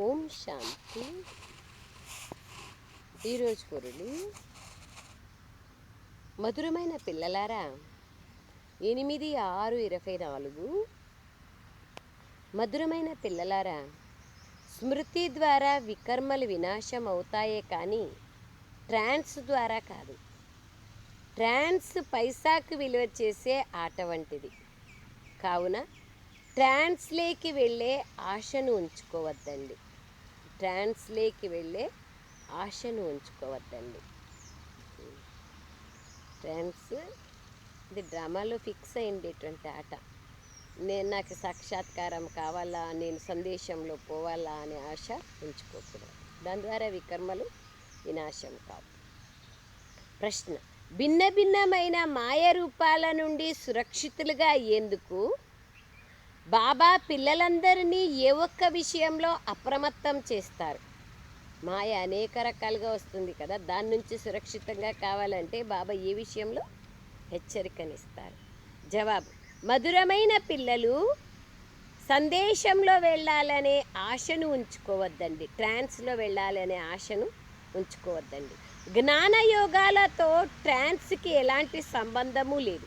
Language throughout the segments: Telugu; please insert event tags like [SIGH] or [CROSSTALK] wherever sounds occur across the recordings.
ఓం శాంతి. ఈరోజు పొరులు మధురమైన పిల్లలారా ఎనిమిది ఆరు ఇరవై నాలుగు. మధురమైన పిల్లలారా స్మృతి ద్వారా వికర్మలు వినాశం అవుతాయే కానీ ట్రాన్స్ ద్వారా కాదు. ట్రాన్స్ పైసాకు విలువ చేసే ఆట వంటిది. కావున ట్రాన్స్లేకి వెళ్ళే ఆశను ఉంచుకోవద్దండి. ట్రాన్స్లేకి వెళ్ళే ఆశను ఉంచుకోవద్దండి. ట్రాన్స్ ఇది డ్రామాలో ఫిక్స్ అయ్యేటువంటి ఆట. నేను నాకు సాక్షాత్కారం కావాలా నేను సందేశంలో పోవాలా అనే ఆశ ఉంచుకోకూడదు. దాని ద్వారా వికర్మలు వినాశం కావు. ప్రశ్న భిన్న భిన్నమైన మాయ రూపాల నుండి సురక్షితులుగా అయ్యేందుకు బాబా పిల్లలందరినీ ఏ ఒక్క విషయంలో అప్రమత్తం చేస్తారు? మాయ అనేక రకాలుగా వస్తుంది కదా దాని నుంచి సురక్షితంగా కావాలంటే బాబా ఏ విషయంలో హెచ్చరికనిస్తారు? జవాబు మధురమైన పిల్లలు సందేశంలో వెళ్ళాలనే ఆశను ఉంచుకోవద్దండి. ట్రాన్స్లో వెళ్ళాలనే ఆశను ఉంచుకోవద్దండి. జ్ఞాన యోగాలతో ట్రాన్స్కి ఎలాంటి సంబంధము లేదు.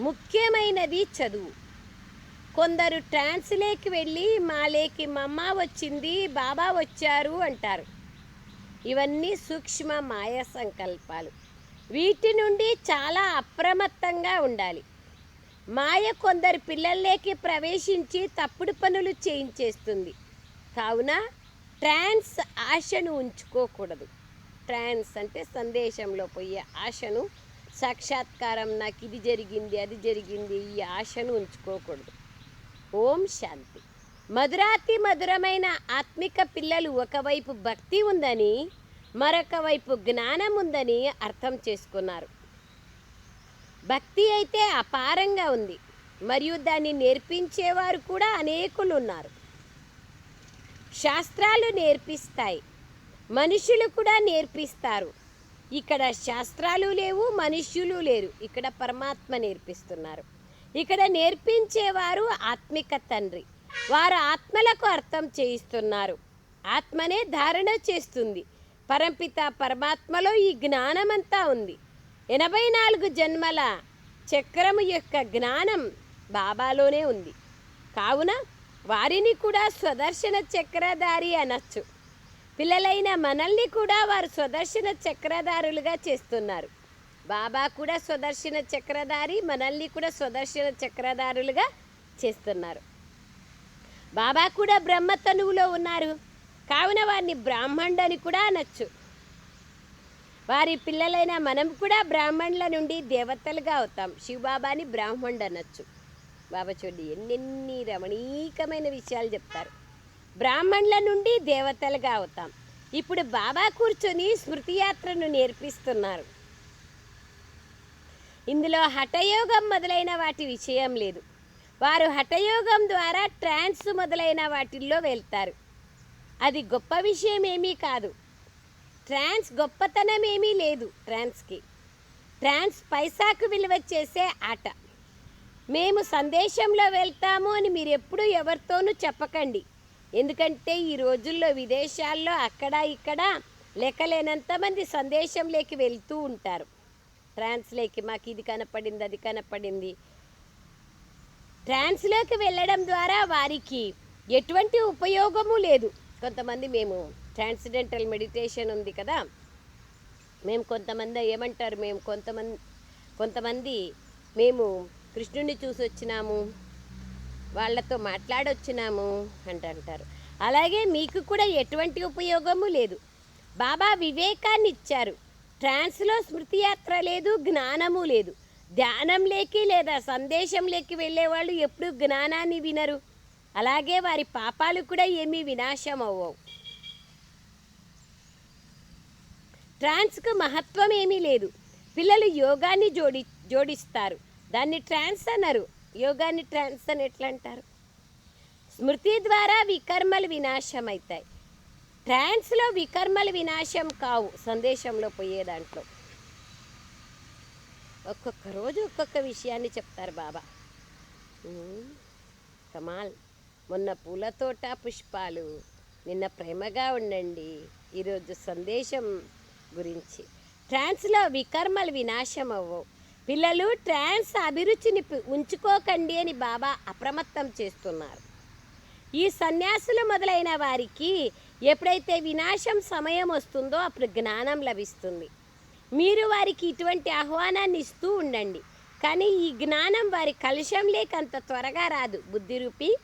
ముఖ్యమైనది చదువు. కొందరు ట్రాన్స్లేకి వెళ్ళి మాలేకి మమ్మ వచ్చింది బాబా వచ్చారు అంటారు. ఇవన్నీ సూక్ష్మ మాయ సంకల్పాలు. వీటి నుండి చాలా అప్రమత్తంగా ఉండాలి. మాయ కొందరు పిల్లల్లోకి ప్రవేశించి తప్పుడు పనులు చేయించేస్తుంది. కావున ట్రాన్స్ ఆశను ఉంచుకోకూడదు. ట్రాన్స్ అంటే సందేశంలో పోయే ఆశను సాక్షాత్కారం నాకు ఇది జరిగింది అది జరిగింది ఈ ఆశను ఉంచుకోకూడదు. ఓం శాంతి. మధురాతి మధురమైన ఆత్మిక పిల్లలు ఒకవైపు భక్తి ఉందని మరొక వైపు జ్ఞానం ఉందని అర్థం చేసుకున్నారు. భక్తి అయితే అపారంగా ఉంది. మరియు దాన్ని నేర్పించేవారు కూడా అనేకులు ఉన్నారు. శాస్త్రాలు నేర్పిస్తాయి. మనుషులు కూడా నేర్పిస్తారు. ఇక్కడ శాస్త్రాలు లేవు మనుష్యులు లేరు. ఇక్కడ పరమాత్మ నేర్పిస్తున్నారు. ఇక్కడ నేర్పించేవారు ఆత్మిక తండ్రి. వారు ఆత్మలకు అర్థం చేయిస్తున్నారు. ఆత్మనే ధారణ చేస్తుంది. పరంపిత పరమాత్మలో ఈ జ్ఞానమంతా ఉంది. ఎనభై నాలుగు జన్మల చక్రము యొక్క జ్ఞానం బాబాలోనే ఉంది. కావున వారిని కూడా స్వదర్శన చక్రధారి అనొచ్చు. పిల్లలైన మనల్ని కూడా వారు స్వదర్శన చక్రధారులుగా చేస్తున్నారు. బాబా కూడా స్వదర్శన చక్రధారి మనల్ని కూడా స్వదర్శన చక్రధారులుగా చేస్తున్నారు. బాబా కూడా బ్రహ్మతనువులో ఉన్నారు. కావున వారిని బ్రాహ్మణుడని కూడా అనొచ్చు. వారి పిల్లలైన మనం కూడా బ్రాహ్మణుల నుండి దేవతలుగా అవుతాం. శివబాబాని బ్రాహ్మణుడు అనొచ్చు. బాబా చూడండి ఎన్నెన్ని రమణీకమైన విషయాలు చెప్తారు. బ్రాహ్మణుల నుండి దేవతలుగా అవుతాం. ఇప్పుడు బాబా కూర్చొని స్మృతి యాత్రను నేర్పిస్తున్నారు. ఇందులో హఠయోగం మొదలైన వాటి విషయం లేదు. వారు హఠయోగం ద్వారా ట్రాన్స్ మొదలైన వాటిల్లో వెళ్తారు. అది గొప్ప విషయం ఏమీ కాదు. ట్రాన్స్ గొప్పతనం ఏమీ లేదు ట్రాన్స్కి. ట్రాన్స్ పైసాకు విలువ చేసే ఆట. మేము సందేశంలో వెళ్తాము అని మీరు ఎప్పుడూ ఎవరితోనూ చెప్పకండి. ఎందుకంటే ఈ రోజుల్లో విదేశాల్లో అక్కడ ఇక్కడ లెక్కలేనంత మంది సందేశంలోకి వెళ్తూ ఉంటారు. ట్రాన్స్లోకి మాకు ఇది కనపడింది అది కనపడింది. ట్రాన్స్లోకి వెళ్ళడం ద్వారా వారికి ఎటువంటి ఉపయోగము లేదు. కొంతమంది మేము ట్రాన్సిడెంటల్ మెడిటేషన్ ఉంది కదా మేము కొంతమంది ఏమంటారు మేము కొంతమంది కొంతమంది మేము కృష్ణుడిని చూసి వచ్చినాము వాళ్ళతో మాట్లాడొచ్చినాము అంటారు అలాగే మీకు కూడా ఎటువంటి ఉపయోగము లేదు. బాబా వివేకాన్ని ఇచ్చారు ట్రాన్స్లో స్మృతి యాత్ర లేదు జ్ఞానము లేదు. ధ్యానం లేకి లేదా సందేశంలోకి వెళ్ళేవాళ్ళు ఎప్పుడు జ్ఞానాన్ని వినరు. అలాగే వారి పాపాలు కూడా ఏమీ వినాశం అవ్వవు ట్రాన్స్కు మహత్వం ఏమీ లేదు. పిల్లలు యోగాన్ని జోడి జోడిస్తారు. దాన్ని ట్రాన్స్ అన్నారు. యోగాన్ని ట్రాన్స్ అని ఎట్లా అంటారు స్మృతి ద్వారా వికర్మలు వినాశం అవుతాయి ట్రాన్స్లో వికర్మలు వినాశం కావు సందేశంలో పోయే దాంట్లో. ఒక్కొక్క రోజు ఒక్కొక్క విషయాన్ని చెప్తారు బాబా. కమాల్. మొన్న పూలతోట పుష్పాలు నిన్న ప్రేమగా ఉండండి ఈరోజు సందేశం గురించి. ట్రాన్స్లో వికర్మలు వినాశం అవ్వవు పిల్లలు ట్రాన్స్ అభిరుచిని ఉంచుకోకండి అని బాబా అప్రమత్తం చేస్తున్నారు. ఈ సన్యాసులు మొదలైన వారికి ఎప్పుడైతే వినాశం సమయం వస్తుందో అప్పుడు జ్ఞానం లభిస్తుంది. మీరు వారికి ఇటువంటి ఆహ్వానాన్ని ఇస్తూ ఉండండి. కానీ ఈ జ్ఞానం వారి కలుషం లేక అంత త్వరగా రాదు. బుద్ధి రూపి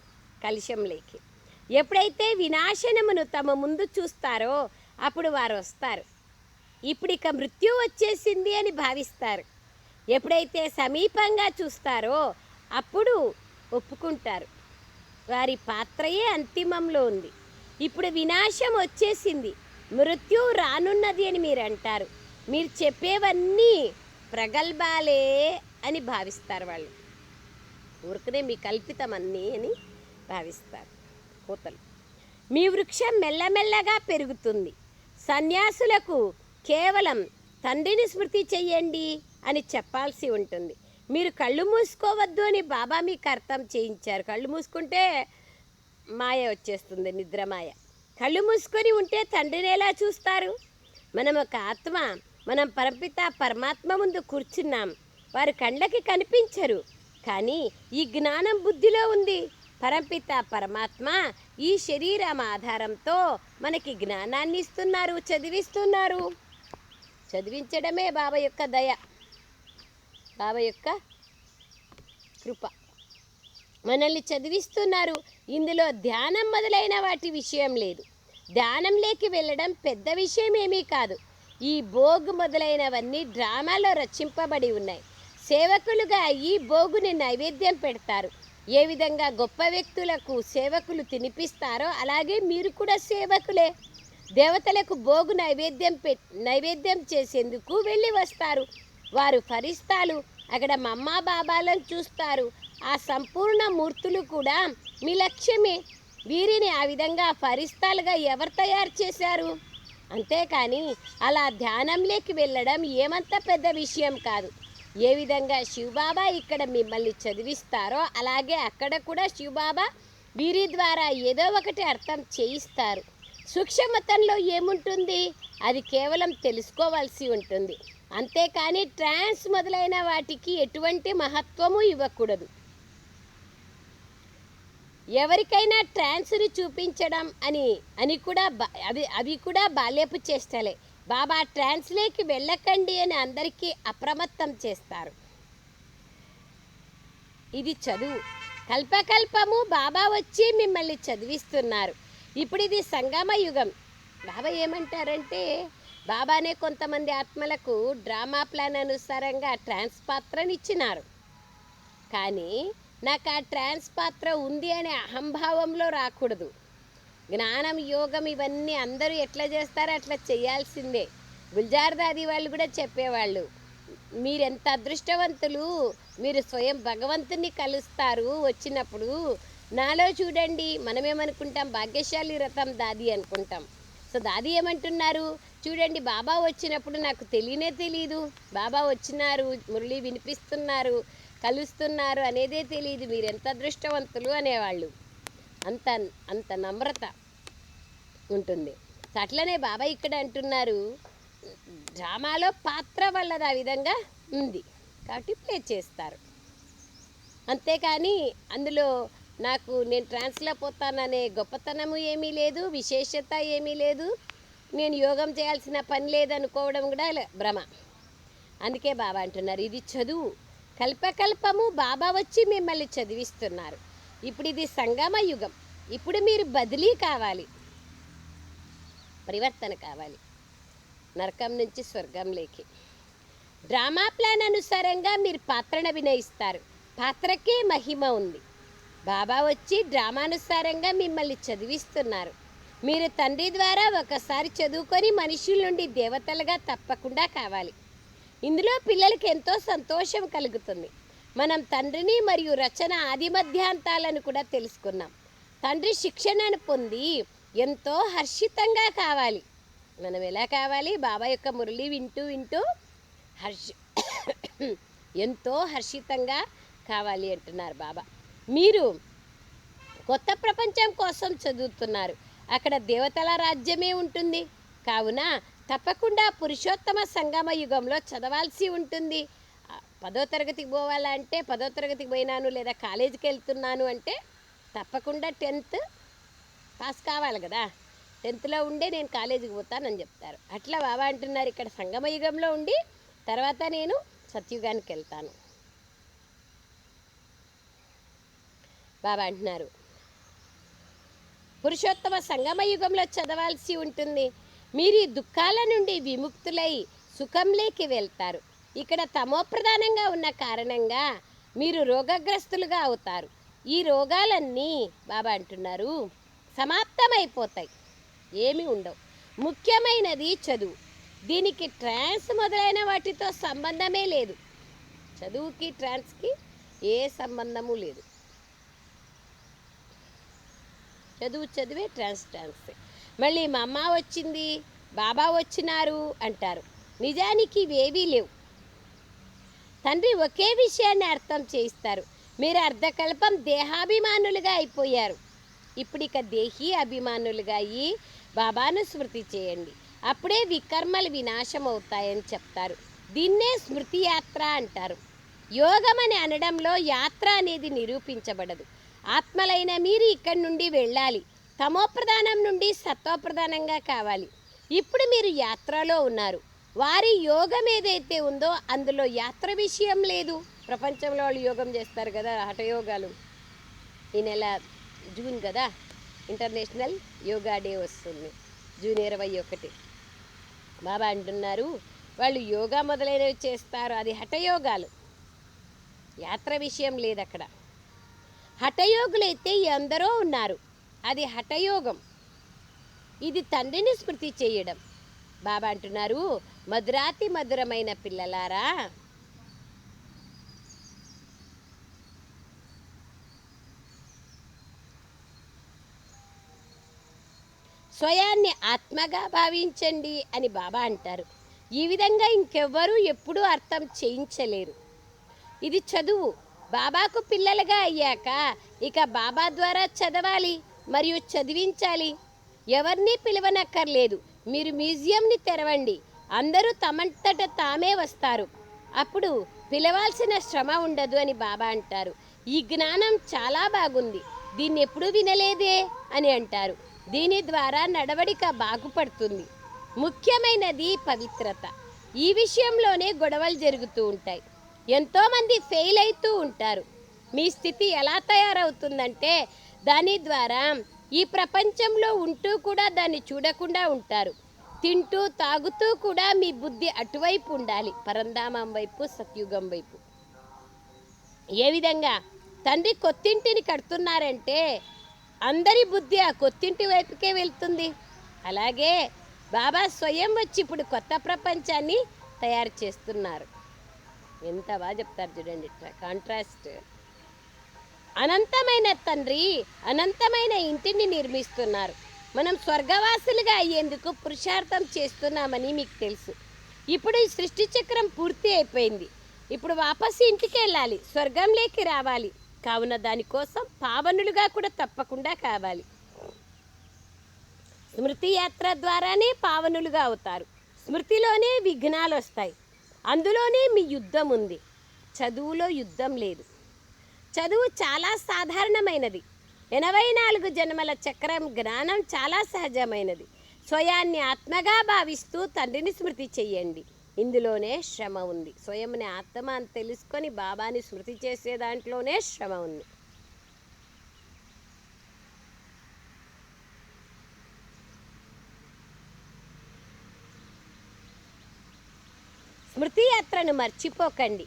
కలుషం లేకి. ఎప్పుడైతే వినాశనమును తమ ముందు చూస్తారో అప్పుడు వారు వస్తారు. ఇప్పుడు ఇక మృత్యు వచ్చేసింది అని భావిస్తారు. ఎప్పుడైతే సమీపంగా చూస్తారో అప్పుడు ఒప్పుకుంటారు. వారి పాత్రయే అంతిమంలో ఉంది. ఇప్పుడు వినాశం వచ్చేసింది. మృత్యు రానున్నది అని మీరు అంటారు. మీరు చెప్పేవన్నీ ప్రగల్భాలే అని భావిస్తారు వాళ్ళు. ఊరికనే మీ కల్పితమన్నీ అని భావిస్తారు కోతలు. మీ వృక్షం మెల్లమెల్లగా పెరుగుతుంది. సన్యాసులకు కేవలం తండ్రిని స్మృతి చెయ్యండి. అని చెప్పాల్సి ఉంటుంది. మీరు కళ్ళు మూసుకోవద్దు అని బాబా మీకు అర్థం చేయించారు. కళ్ళు మూసుకుంటే మాయ వచ్చేస్తుంది నిద్రమాయ కళ్ళు మూసుకొని ఉంటే తండ్రిని ఎలా చూస్తారు? మనం ఒక ఆత్మ మనం పరపిత పరమాత్మ ముందు కూర్చున్నాం. వారు కళ్ళకి కనిపించరు. కానీ ఈ జ్ఞానం బుద్ధిలో ఉంది. పరంపిత పరమాత్మ ఈ శరీరం ఆధారంతో మనకి జ్ఞానాన్ని ఇస్తున్నారు చదివిస్తున్నారు. చదివించడమే బాబా యొక్క దయ. బాబా యొక్క కృప. మనల్ని చదివిస్తున్నారు. ఇందులో ధ్యానం మొదలైన వాటి విషయం లేదు. ధ్యానంలోకి వెళ్ళడం పెద్ద విషయం ఏమీ కాదు. ఈ భోగు మొదలైనవన్నీ డ్రామాలో రచింపబడి ఉన్నాయి. సేవకులుగా ఈ భోగుని నైవేద్యం పెడతారు. ఏ విధంగా గొప్ప వ్యక్తులకు సేవకులు తినిపిస్తారో అలాగే మీరు కూడా సేవకులే. దేవతలకు భోగు నైవేద్యం పె నైవేద్యం చేసేందుకు వెళ్ళి వస్తారు. వారు ఫరిస్తాలు. అక్కడ మమ్మా బాబాలను చూస్తారు. ఆ సంపూర్ణ మూర్తులు కూడా మీ లక్ష్యమే. వీరిని ఆ విధంగా ఫరిస్తాలుగా ఎవరు తయారు చేశారు? అంతేకాని అలా ధ్యానంలోకి వెళ్ళడం ఏమంత పెద్ద విషయం కాదు. ఏ విధంగా శివబాబా ఇక్కడ మిమ్మల్ని చదివిస్తారో అలాగే అక్కడ కూడా శివబాబా వీరి ద్వారా ఏదో ఒకటి అర్థం చేయిస్తారు. సూక్ష్మతంలో ఏముంటుంది? అది కేవలం తెలుసుకోవాల్సి ఉంటుంది. అంతేకాని ట్రాన్స్ మొదలైన వాటికి ఎటువంటి మహత్వము ఇవ్వకూడదు. ఎవరికైనా ట్రాన్స్ని చూపించడం అని అని కూడా బా- అవి అవి కూడా బాల్యపు చేష్టలే. బాబా ట్రాన్స్లోకి వెళ్ళకండి అని అందరికీ అప్రమత్తం చేస్తారు. ఇది చదువు. కల్పకల్పము బాబా వచ్చి మిమ్మల్ని చదివిస్తున్నారు. ఇప్పుడు ఇది సంగమ యుగం బాబా ఏమంటారంటే బాబానే కొంతమంది ఆత్మలకు డ్రామా ప్లాన్ అనుసారంగా ట్రాన్స్ పాత్రని ఇచ్చినారు కానీ నాకు ఆ ట్రాన్స్ పాత్ర ఉంది అనే అహంభావంలో రాకూడదు. జ్ఞానం యోగం ఇవన్నీ అందరూ ఎట్లా చేస్తారో అట్లా చేయాల్సిందే. గుల్జార్ దాది వాళ్ళు కూడా చెప్పేవాళ్ళు మీరెంత అదృష్టవంతులు మీరు స్వయం భగవంతుని కలుస్తారు వచ్చినప్పుడు. నాలో చూడండి మనమేమనుకుంటాం భాగ్యశాలి రథం దాది అనుకుంటాం. సో దాది ఏమంటున్నారు? చూడండి బాబా వచ్చినప్పుడు నాకు తెలియనే తెలియదు బాబా వచ్చినారు మురళి వినిపిస్తున్నారు కలుస్తున్నారు అనేదే తెలియదు మీరు ఎంత అదృష్టవంతులు అనేవాళ్ళు. అంత అంత నమ్రత ఉంటుంది. అట్లనే బాబా ఇక్కడ అంటున్నారు డ్రామాలో పాత్ర వాళ్ళది ఆ విధంగా ఉంది కాబట్టి ప్లే చేస్తారు. అంతేకాని అందులో నాకు నేను ట్రాన్స్లో పోతాననే గొప్పతనము ఏమీ లేదు విశేషత ఏమీ లేదు. నేను యోగం చేయాల్సిన పని లేదనుకోవడం కూడా లే- భ్రమ. అందుకే బాబా అంటున్నారు ఇది చదువు. కల్పకల్పము బాబా వచ్చి మిమ్మల్ని చదివిస్తున్నారు. ఇప్పుడు ఇది సంగమ యుగం. ఇప్పుడు మీరు బదిలీ కావాలి. పరివర్తన కావాలి. నరకం నుంచి స్వర్గంలోకి డ్రామా ప్లాన్ అనుసారంగా మీరు పాత్రను అభినయిస్తారు. పాత్రకే మహిమ ఉంది. బాబా వచ్చి డ్రామానుసారంగా మిమ్మల్ని చదివిస్తున్నారు. మీరు తండ్రి ద్వారా ఒకసారి చదువుకొని మనుషుల నుండి దేవతలుగా తప్పకుండా కావాలి. ఇందులో పిల్లలకి ఎంతో సంతోషం కలుగుతుంది. మనం తండ్రిని మరియు రచన ఆది మధ్యాంతాలను కూడా తెలుసుకున్నాం. తండ్రి శిక్షణను పొంది ఎంతో హర్షితంగా కావాలి. మనం ఎలా కావాలి? బాబా యొక్క మురళి వింటూ వింటూ హర్ష [COUGHS] ఎంతో హర్షితంగా కావాలి అంటున్నారు బాబా. మీరు కొత్త ప్రపంచం కోసం చదువుతున్నారు. అక్కడ దేవతల రాజ్యమే ఉంటుంది. కావున తప్పకుండా పురుషోత్తమ సంగమ యుగంలో చదవాల్సి ఉంటుంది. పదో తరగతికి పోవాలంటే పదో తరగతికి పోయినాను లేదా కాలేజీకి వెళ్తున్నాను అంటే తప్పకుండా టెన్త్ పాస్ కావాలి కదా. టెన్త్లో ఉండే నేను కాలేజీకి పోతానని చెప్తారు. అట్లా బాబా అంటున్నారు ఇక్కడ సంగమ యుగంలో ఉండి తర్వాత నేను సత్యుగానికి వెళ్తాను. బాబా అంటున్నారు పురుషోత్తమ సంగమ యుగంలో చదవాల్సి ఉంటుంది. మీరు ఈ దుఃఖాల నుండి విముక్తులై సుఖంలోకి వెళ్తారు. ఇక్కడ తమోప్రధానంగా ఉన్న కారణంగా మీరు రోగగ్రస్తులుగా అవుతారు. ఈ రోగాలన్నీ బాబా అంటున్నారు సమాప్తమైపోతాయి. ఏమి ఉండవు. ముఖ్యమైనది చదువు. దీనికి ట్రాన్స్ మొదలైన వాటితో సంబంధమే లేదు. చదువుకి ట్రాన్స్కి ఏ సంబంధము లేదు. చదువు చదివే ట్రాన్స్ ట్రాన్స్ మళ్ళీ మా అమ్మ వచ్చింది బాబా వచ్చినారు అంటారు. నిజానికి ఇవేవీ లేవు. తండ్రి ఒకే విషయాన్ని అర్థం చేయిస్తారు. మీరు అర్ధకల్పం దేహాభిమానులుగా అయిపోయారు. ఇప్పుడు ఇక దేహీ అభిమానులుగా అయ్యి బాబాను స్మృతి చేయండి. అప్పుడే వికర్మలు వినాశం అవుతాయని చెప్తారు. దీన్నే స్మృతి యాత్ర అంటారు. యోగం అని అనడంలో యాత్ర అనేది నిరూపించబడదు. ఆత్మలైన మీరు ఇక్కడి నుండి వెళ్ళాలి. తమోప్రధానం నుండి సత్వప్రధానంగా కావాలి. ఇప్పుడు మీరు యాత్రలో ఉన్నారు. వారి యోగం ఏదైతే ఉందో అందులో యాత్ర విషయం లేదు. ప్రపంచంలో వాళ్ళు యోగం చేస్తారు కదా హఠయోగాలు ఈ నెల జూన్ కదా ఇంటర్నేషనల్ యోగా డే వస్తుంది జూన్ ఇరవై ఒకటి. బాబా అంటున్నారు వాళ్ళు యోగా మొదలైనవి చేస్తారు అది హఠయోగాలు యాత్ర విషయం లేదు అక్కడ హఠయోగులైతే ఎందరో ఉన్నారు. అది హఠయోగం. ఇది తండ్రిని స్మృతి చేయడం. బాబా అంటున్నారు మధురాతి మధురమైన పిల్లలారా! స్వయాన్ని ఆత్మగా భావించండి అని బాబా అంటారు. ఈ విధంగా ఇంకెవ్వరూ ఎప్పుడూ అర్థం చేయించలేరు. ఇది చదువు. బాబాకు పిల్లలుగా అయ్యాక ఇక బాబా ద్వారా చదవాలి మరియు చదివించాలి. ఎవరిని పిలవనక్కర్లేదు. మీరు మ్యూజియంని తెరవండి. అందరూ తమంతట తామే వస్తారు. అప్పుడు పిలవాల్సిన శ్రమ ఉండదు అని బాబా అంటారు. ఈ జ్ఞానం చాలా బాగుంది. దీన్ని ఎప్పుడూ వినలేదే అని అంటారు. దీని ద్వారా నడవడిక బాగుపడుతుంది. ముఖ్యమైనది పవిత్రత. ఈ విషయంలోనే గొడవలు జరుగుతూ ఉంటాయి. ఎంతోమంది ఫెయిల్ అవుతూ ఉంటారు. మీ స్థితి ఎలా తయారవుతుందంటే దాని ద్వారా ఈ ప్రపంచంలో ఉంటూ కూడా దాన్ని చూడకుండా ఉంటారు. తింటూ తాగుతూ కూడా మీ బుద్ధి అటువైపు ఉండాలి. పరంధామం వైపు సత్యుగం వైపు. ఏ విధంగా తండ్రి కొత్తింటిని కడుతున్నారంటే అందరి బుద్ధి ఆ కొత్తింటి వైపుకే వెళ్తుంది. అలాగే బాబా స్వయం వచ్చి ఇప్పుడు కొత్త ప్రపంచాన్ని తయారు చేస్తున్నారు. ఎంత బాగా చెప్తారు చూడండి. ఇట్లా కాంట్రాస్ట్ అనంతమైన తండ్రి అనంతమైన ఇంటిని నిర్మిస్తున్నారు. మనం స్వర్గవాసులుగా అయ్యేందుకు పురుషార్థం చేస్తున్నామని మీకు తెలుసు. ఇప్పుడు ఈ సృష్టి చక్రం పూర్తి అయిపోయింది. ఇప్పుడు వాపసు ఇంటికి వెళ్ళాలి స్వర్గంలోకి రావాలి. కావున దానికోసం పావనులుగా కూడా తప్పకుండా కావాలి. స్మృతి యాత్ర ద్వారానే పావనులుగా అవుతారు. స్మృతిలోనే విఘ్నాలు వస్తాయి అందులోనే మీ యుద్ధం ఉంది. చదువులో యుద్ధం లేదు. చదువు చాలా సాధారణమైనది. ఎనభై నాలుగు జన్మల చక్రం జ్ఞానం చాలా సహజమైనది. స్వయాన్ని ఆత్మగా భావిస్తూ తండ్రిని స్మృతి చెయ్యండి. ఇందులోనే శ్రమ ఉంది. స్వయంని ఆత్మ అని తెలుసుకొని బాబాని స్మృతి చేసే దాంట్లోనే శ్రమ ఉంది. స్మృతి యాత్రను మర్చిపోకండి.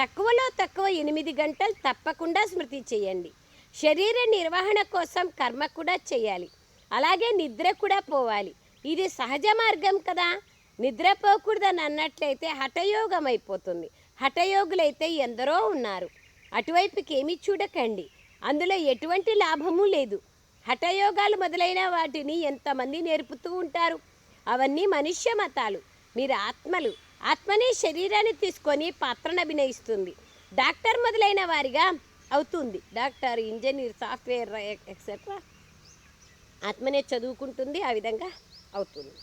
తక్కువలో తక్కువ ఎనిమిది గంటలు తప్పకుండా స్మృతి చేయండి. శరీర నిర్వహణ కోసం కర్మ కూడా చేయాలి. అలాగే నిద్ర కూడా పోవాలి. ఇది సహజ మార్గం కదా. నిద్రపోకూడదని అన్నట్లయితే హఠయోగం అయిపోతుంది హఠయోగులైతే ఎందరో ఉన్నారు. అటువైపుకి ఏమీ చూడకండి. అందులో ఎటువంటి లాభము లేదు. హఠయోగాలు మొదలైన వాటిని ఎంతమంది నేర్పుతూ ఉంటారు? అవన్నీ మనుష్య మతాలు. మీరు ఆత్మలు. ఆత్మనే శరీరాన్ని తీసుకొని పాత్రను అభినయిస్తుంది. డాక్టర్ మొదలైన వారిగా అవుతుంది. డాక్టర్ ఇంజనీర్ సాఫ్ట్వేర్ ఎక్సెట్రా ఆత్మనే చదువుకుంటుంది ఆ విధంగా అవుతుంది.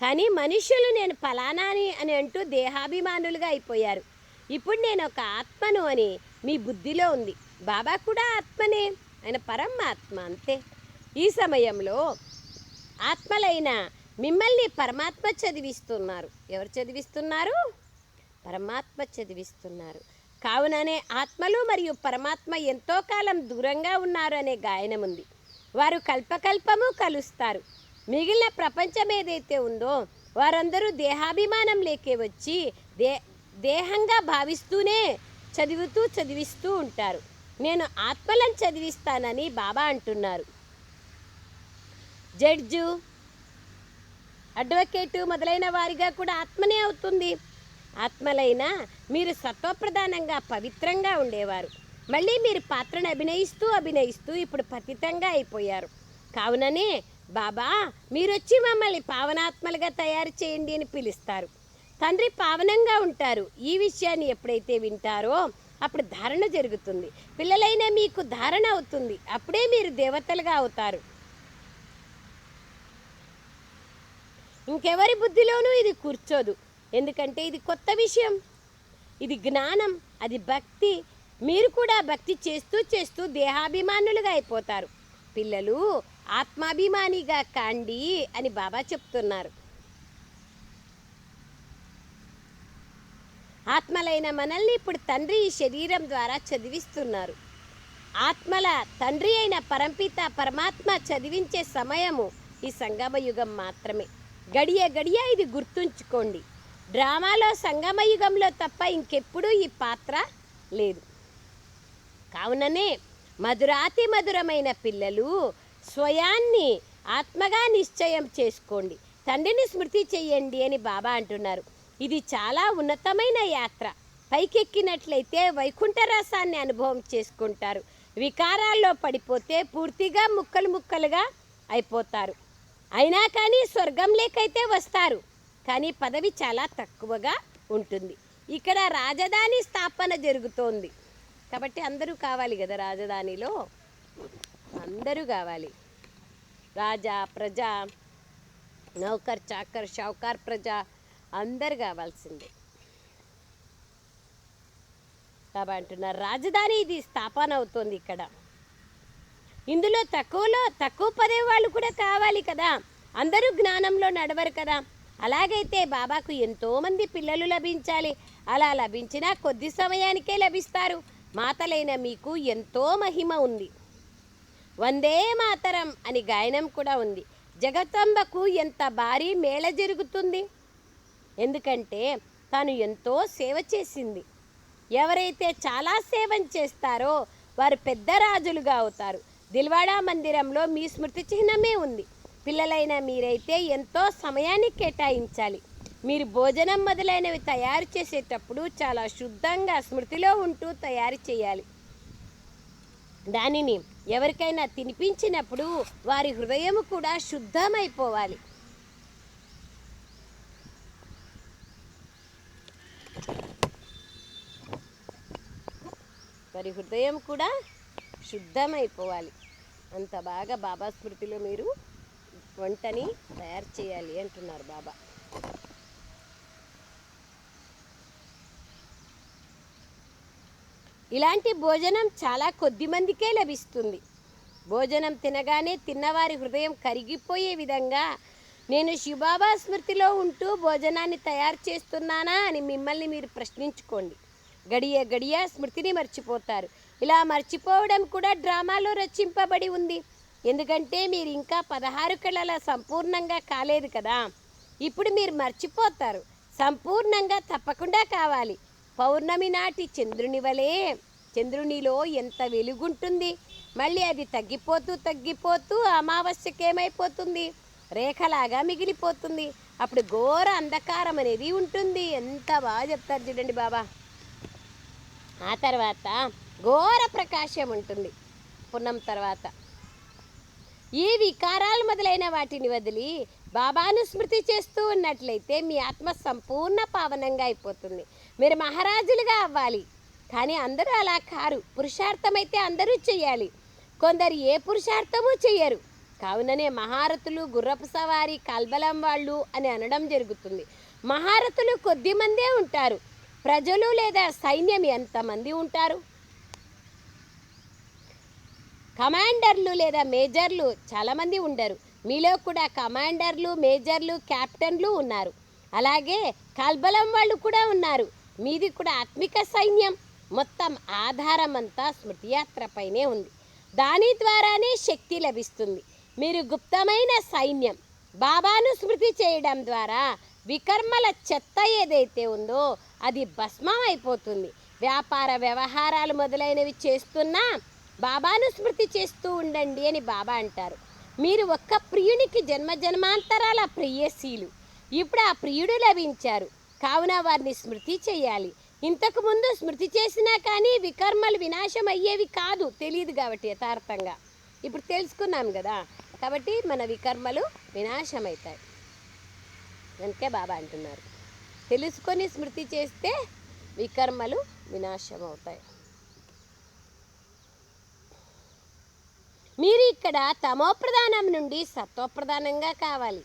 కానీ మనుషులు నేను ఫలానాని అని అంటూ దేహాభిమానులుగా అయిపోయారు. ఇప్పుడు నేను ఒక ఆత్మను అని మీ బుద్ధిలో ఉంది. బాబా కూడా ఆత్మనే ఆయన పరమాత్మ అంతే. ఈ సమయంలో ఆత్మలైన మిమ్మల్ని పరమాత్మ చదివిస్తున్నారు. ఎవరు చదివిస్తున్నారు? పరమాత్మ చదివిస్తున్నారు. కావుననే ఆత్మలు మరియు పరమాత్మ ఎంతో కాలం దూరంగా ఉన్నారు అనే గాయనం ఉంది. వారు కల్పకల్పము కలుస్తారు. మిగిలిన ప్రపంచం ఏదైతే ఉందో వారందరూ దేహాభిమానం లేకే వచ్చి దే దేహంగా భావిస్తూనే చదువుతూ చదివిస్తూ ఉంటారు. నేను ఆత్మలను చదివిస్తానని బాబా అంటున్నారు. జడ్జు అడ్వకేటు మొదలైన వారిగా కూడా ఆత్మనే అవుతుంది. ఆత్మలైనా మీరు సత్వప్రధానంగా పవిత్రంగా ఉండేవారు. మళ్ళీ మీరు పాత్రను అభినయిస్తూ అభినయిస్తూ ఇప్పుడు పతితంగా అయిపోయారు. కావుననే బాబా మీరొచ్చి మమ్మల్ని పావనాత్మలుగా తయారు చేయండి అని పిలుస్తారు. తండ్రి పావనంగా ఉంటారు. ఈ విషయాన్ని ఎప్పుడైతే వింటారో అప్పుడు ధారణ జరుగుతుంది. పిల్లలైన మీకు ధారణ అవుతుంది. అప్పుడే మీరు దేవతలుగా అవుతారు. ఇంకెవరి బుద్ధిలోనూ ఇది కూర్చోదు. ఎందుకంటే ఇది కొత్త విషయం. ఇది జ్ఞానం అది భక్తి. మీరు కూడా భక్తి చేస్తూ చేస్తూ దేహాభిమానులుగా అయిపోతారు. పిల్లలు ఆత్మాభిమానిగా కాండి అని బాబా చెప్తున్నారు. ఆత్మలైన మనల్ని ఇప్పుడు తండ్రి ఈ శరీరం ద్వారా చదివిస్తున్నారు. ఆత్మల తండ్రి అయిన పరంపిత పరమాత్మ చదివించే సమయము ఈ సంగమ యుగం మాత్రమే. గడియ గడియ ఇది గుర్తుంచుకోండి. డ్రామాలో సంగమ యుగంలో తప్ప ఇంకెప్పుడూ ఈ పాత్ర లేదు. కావుననే మధురాతి మధురమైన పిల్లలు స్వయాన్ని ఆత్మగా నిశ్చయం చేసుకోండి. తండ్రిని స్మృతి చెయ్యండి అని బాబా అంటున్నారు. ఇది చాలా ఉన్నతమైన యాత్ర. పైకెక్కినట్లయితే వైకుంఠ రసాన్ని అనుభవం చేసుకుంటారు. వికారాల్లో పడిపోతే పూర్తిగా ముక్కలు ముక్కలుగా అయిపోతారు. అయినా కానీ స్వర్గం లేకైతే వస్తారు. కానీ పదవి చాలా తక్కువగా ఉంటుంది. ఇక్కడ రాజధాని స్థాపన జరుగుతోంది. కాబట్టి అందరూ కావాలి కదా రాజధానిలో? అందరూ కావాలి. రాజా ప్రజ నౌకర్ చాకర్ షౌకార్ ప్రజ అందరు కావాల్సిందే. కాబట్టి అంటున్నారు రాజధాని ఇది స్థాపన అవుతుంది ఇక్కడ. ఇందులో తక్కువలో తక్కువ పదే వాళ్ళు కూడా కావాలి కదా. అందరూ జ్ఞానంలో నడవరు కదా. అలాగైతే బాబాకు ఎంతోమంది పిల్లలు లభించాలి. అలా లభించినా కొద్ది సమయానికే లభిస్తారు. మాతలైన మీకు ఎంతో మహిమ ఉంది. వందే మాతరం అని గాయనం కూడా ఉంది. జగతంబకు ఎంత భారీ మేళ జరుగుతుంది. ఎందుకంటే తాను ఎంతో సేవ చేసింది. ఎవరైతే చాలా సేవం చేస్తారో వారు పెద్ద రాజులుగా అవుతారు. దిల్వాడా మందిరంలో మీ స్మృతి చిహ్నమే ఉంది. పిల్లలైన మీరైతే ఎంతో సమయాన్ని కేటాయించాలి. మీరు భోజనం మొదలైనవి తయారు చేసేటప్పుడు చాలా శుద్ధంగా స్మృతిలో ఉంటూ తయారు చేయాలి. దానిని ఎవరికైనా తినిపించినప్పుడు వారి హృదయం కూడా శుద్ధమైపోవాలి. వారి హృదయం కూడా శుద్ధమైపోవాలి. అంత బాగా బాబా స్మృతిలో మీరు వంటని తయారు చేయాలి అంటున్నారు బాబా. ఇలాంటి భోజనం చాలా కొద్ది మందికే లభిస్తుంది. భోజనం తినగానే తిన్నవారి హృదయం కరిగిపోయే విధంగా నేను శివబాబా స్మృతిలో ఉంటూ భోజనాన్ని తయారు చేస్తున్నానా అని మిమ్మల్ని మీరు ప్రశ్నించుకోండి. గడియ గడియ స్మృతిని మర్చిపోతారు. ఇలా మర్చిపోవడం కూడా డ్రామాలో రచింపబడి ఉంది. ఎందుకంటే మీరు ఇంకా పదహారు కళల సంపూర్ణంగా కాలేదు కదా. ఇప్పుడు మీరు మర్చిపోతారు. సంపూర్ణంగా తప్పకుండా కావాలి. పౌర్ణమి నాటి చంద్రుని వలె. చంద్రునిలో ఎంత వెలుగుంటుంది. మళ్ళీ అది తగ్గిపోతూ తగ్గిపోతూ అమావాస్యకేమైపోతుంది రేఖలాగా మిగిలిపోతుంది. అప్పుడు ఘోర అంధకారం అనేది ఉంటుంది. ఎంత బాగా చెప్తారు చూడండి బాబా. ఆ తర్వాత ఘోర ప్రకాశం ఉంటుంది. పున్నం తర్వాత. ఈ వికారాలు మొదలైన వాటిని వదిలి బాబాను స్మృతి చేస్తూ ఉన్నట్లయితే మీ ఆత్మ సంపూర్ణ పావనంగా అయిపోతుంది. మీరు మహారాజులుగా అవ్వాలి. కానీ అందరూ అలా కారు. పురుషార్థమైతే అందరూ చేయాలి. కొందరు ఏ పురుషార్థమూ చెయ్యరు. కావుననే మహారథులు గుర్రపు సవారి కల్బలం వాళ్ళు అని అనడం జరుగుతుంది. మహారథులు కొద్ది మందే ఉంటారు. ప్రజలు లేదా సైన్యం ఎంతమంది ఉంటారు? కమాండర్లు లేదా మేజర్లు చాలామంది ఉండరు. మీలో కూడా కమాండర్లు మేజర్లు క్యాప్టెన్లు ఉన్నారు. అలాగే కల్బలం వాళ్ళు కూడా ఉన్నారు. మీది కూడా ఆత్మిక సైన్యం. మొత్తం ఆధారం అంతా స్మృతియాత్రపైనే ఉంది. దాని ద్వారానే శక్తి లభిస్తుంది. మీరు గుప్తమైన సైన్యం. బాబాను స్మృతి చేయడం ద్వారా వికర్మల చెత్త ఏదైతే ఉందో అది భస్మం అయిపోతుంది. వ్యాపార వ్యవహారాలు మొదలైనవి చేస్తున్నా బాబాను స్మృతి చేస్తూ ఉండండి అని బాబా అంటారు. మీరు ఒక్క ప్రియునికి జన్మ జన్మాంతరాల ప్రియశీలు. ఇప్పుడు ఆ ప్రియుడు లభించారు. కావున వారిని స్మృతి చేయాలి. ఇంతకు ముందు స్మృతి చేసినా కానీ వికర్మలు వినాశం అయ్యేవి కాదు. తెలియదు కాబట్టి యథార్థంగా. ఇప్పుడు తెలుసుకున్నాం కదా. కాబట్టి మన వికర్మలు వినాశం అవుతాయి అందుకే బాబా అంటున్నారు. తెలుసుకొని స్మృతి చేస్తే వికర్మలు వినాశం అవుతాయి మీరు ఇక్కడ తమోప్రధానం నుండి సత్వప్రధానంగా కావాలి.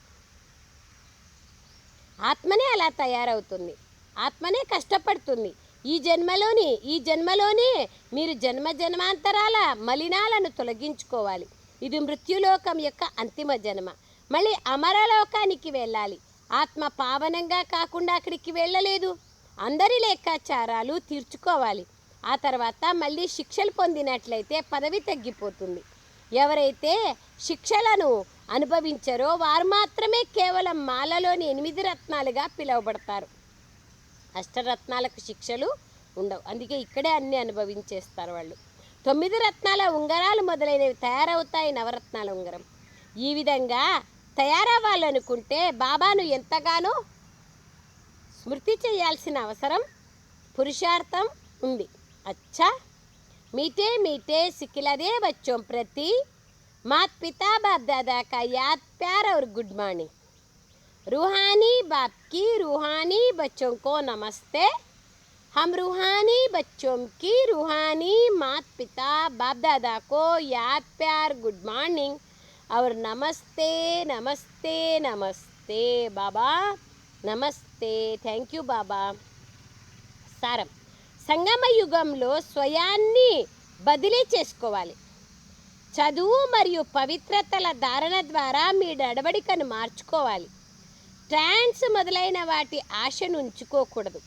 ఆత్మనే అలా తయారవుతుంది. ఆత్మనే కష్టపడుతుంది. ఈ జన్మలోని ఈ జన్మలోనే మీరు జన్మ జన్మాంతరాల మలినాలను తొలగించుకోవాలి. ఇది మృత్యులోకం యొక్క అంతిమ జన్మ. మళ్ళీ అమరలోకానికి వెళ్ళాలి. ఆత్మ పావనంగా కాకుండా అక్కడికి వెళ్ళలేదు. అందరి లేఖాచారాలు తీర్చుకోవాలి. ఆ తర్వాత మళ్ళీ శిక్షలు పొందినట్లయితే పదవి తగ్గిపోతుంది. ఎవరైతే శిక్షలను అనుభవించారో వారు మాత్రమే కేవలం మాలలోని ఎనిమిది రత్నాలుగా పిలువబడతారు. అష్టరత్నాలకు శిక్షలు ఉండవు. అందుకే ఇక్కడే అన్నీ అనుభవించేస్తారు వాళ్ళు. తొమ్మిది రత్నాల ఉంగరాలు మొదలైనవి తయారవుతాయి నవరత్నాల ఉంగరం ఈ విధంగా తయారవ్వాలనుకుంటే బాబాను ఎంతగానో స్మృతి చేయాల్సిన అవసరం పురుషార్థం ఉంది అచ్చా मीठे मीठे सिखिलदे बच्चों प्रति मात पिता बाप दादा का याद प्यार और गुड मॉर्निंग रूहानी बाप की रूहानी बच्चों को नमस्ते हम रूहानी बच्चों की रूहानी मात पिता बाप दादा को याद प्यार गुड मॉर्निंग और नमस्ते नमस्ते नमस्ते बाबा नमस्ते थैंक यू बाबा సారం సంగమ యుగంలో స్వయాన్ని బదిలీ చేసుకోవాలి చదువు మరియు పవిత్రతల ధారణ ద్వారా మీ నడవడికను మార్చుకోవాలి ట్రాన్స్ మొదలైన వాటి ఆశను ఉంచుకోకూడదు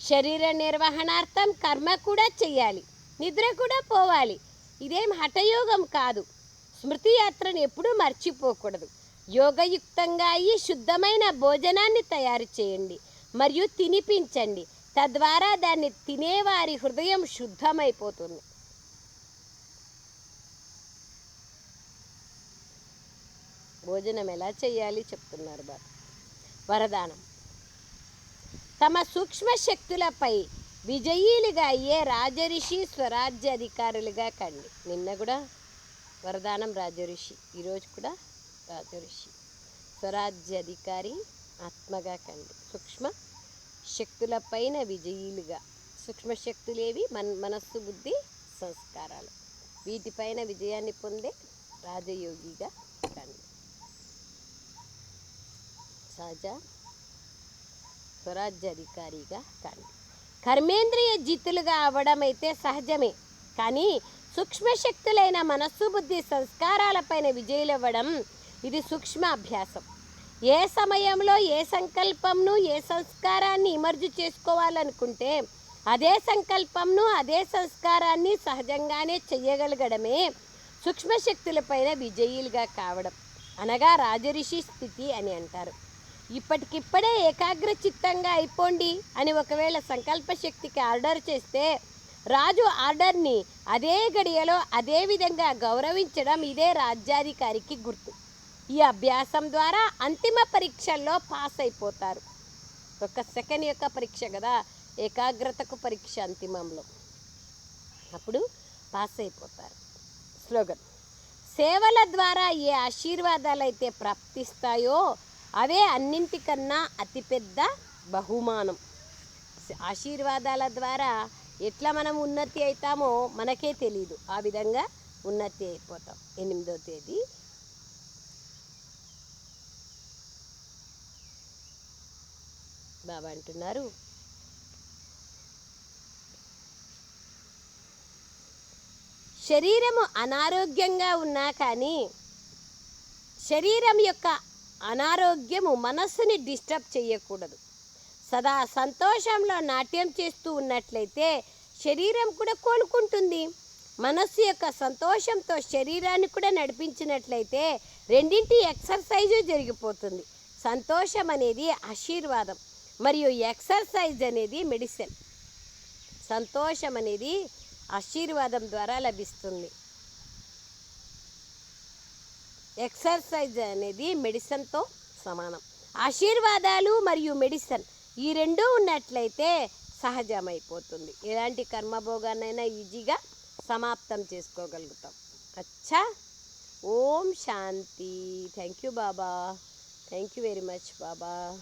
శరీర నిర్వహణార్థం కర్మ కూడా చేయాలి నిద్ర కూడా పోవాలి. ఇదేం హఠయోగం కాదు. స్మృతి యాత్రను ఎప్పుడూ మర్చిపోకూడదు. యోగయుక్తంగా అయ్యి శుద్ధమైన భోజనాన్ని తయారు చేయండి మరియు తినిపించండి. తద్వారా దాన్ని తినేవారి హృదయం శుద్ధమైపోతుంది. భోజనం ఎలా చేయాలి చెప్తున్నారు బాబు. వరదానం. తమ సూక్ష్మ శక్తులపై విజయీలుగా అయ్యే రాజరిషి స్వరాజ్య అధికారులుగా కండి. నిన్న కూడా వరదానం రాజరిషి ఈరోజు కూడా రాజరిషి స్వరాజ్య అధికారి ఆత్మగా కండి. సూక్ష్మ శక్తులపైన విజయీలుగా సూక్ష్మ శక్తులేవి మన మనస్సు బుద్ధి సంస్కారాలు. వీటిపైన విజయాన్ని పొందే రాజయోగిగా కండి. సహజ స్వరాజ్యాధికారిగా కాండి కర్మేంద్రియ జిత్తులుగా అవ్వడం అయితే సహజమే. కానీ సూక్ష్మ శక్తులైన మనస్సు బుద్ధి సంస్కారాలపైన విజయులవ్వడం ఇది సూక్ష్మ అభ్యాసం. ఏ సమయంలో ఏ సంకల్పంను ఏ సంస్కారాన్ని ఇమర్జు చేసుకోవాలనుకుంటే అదే సంకల్పంను అదే సంస్కారాన్ని సహజంగానే చెయ్యగలగడమే సూక్ష్మశక్తులపైన విజయులుగా కావడం. అనగా రాజరిషి స్థితి అని అంటారు. ఇప్పటికిప్పుడే ఏకాగ్ర చిత్తంగా అయిపోండి అని ఒకవేళ సంకల్ప శక్తికి ఆర్డర్ చేస్తే రాజు ఆర్డర్ని అదే గడియలో అదే విధంగా గౌరవించడం ఇదే రాజ్యాధికారికి గుర్తు. ఈ అభ్యాసం ద్వారా అంతిమ పరీక్షల్లో పాస్ అయిపోతారు. ఒక సెకండ్ యొక్క పరీక్ష కదా ఏకాగ్రతకు పరీక్ష అంతిమంలో. అప్పుడు పాస్ అయిపోతారు. స్లోగన్. సేవల ద్వారా ఏ ఆశీర్వాదాలు అయితే ప్రాప్తిస్తాయో అవే అన్నింటికన్నా అతిపెద్ద బహుమానం. ఆశీర్వాదాల ద్వారా ఎట్లా మనం ఉన్నతి అవుతామో మనకే తెలియదు ఆ విధంగా ఉన్నతి అయిపోతాం. ఎనిమిదో తేదీ. బాబా అంటున్నారు. శరీరము అనారోగ్యంగా ఉన్నా కానీ శరీరం యొక్క అనారోగ్యము మనస్సుని డిస్టర్బ్ చేయకూడదు. సదా సంతోషంలో నాట్యం చేస్తూ ఉన్నట్లయితే శరీరం కూడా కోలుకుంటుంది. మనస్సు యొక్క సంతోషంతో శరీరాన్ని కూడా నడిపించినట్లయితే రెండింటి ఎక్సర్సైజు జరిగిపోతుంది. సంతోషం అనేది ఆశీర్వాదం మరియు ఎక్సర్సైజ్ అనేది మెడిసిన్. సంతోషం అనేది ఆశీర్వాదం ద్వారా లభిస్తుంది. ఎక్సర్సైజ్ అనేది మెడిసిన్తో సమానం. ఆశీర్వాదాలు మరియు మెడిసిన్ ఈ రెండు ఉన్నట్లయితే సహజమైపోతుంది. ఎలాంటి కర్మభోగాన్నైనా ఈజీగా సమాప్తం చేసుకోగలుగుతాం. అచ్చా! ఓం శాంతి. Thank you Baba. Thank you very much Baba.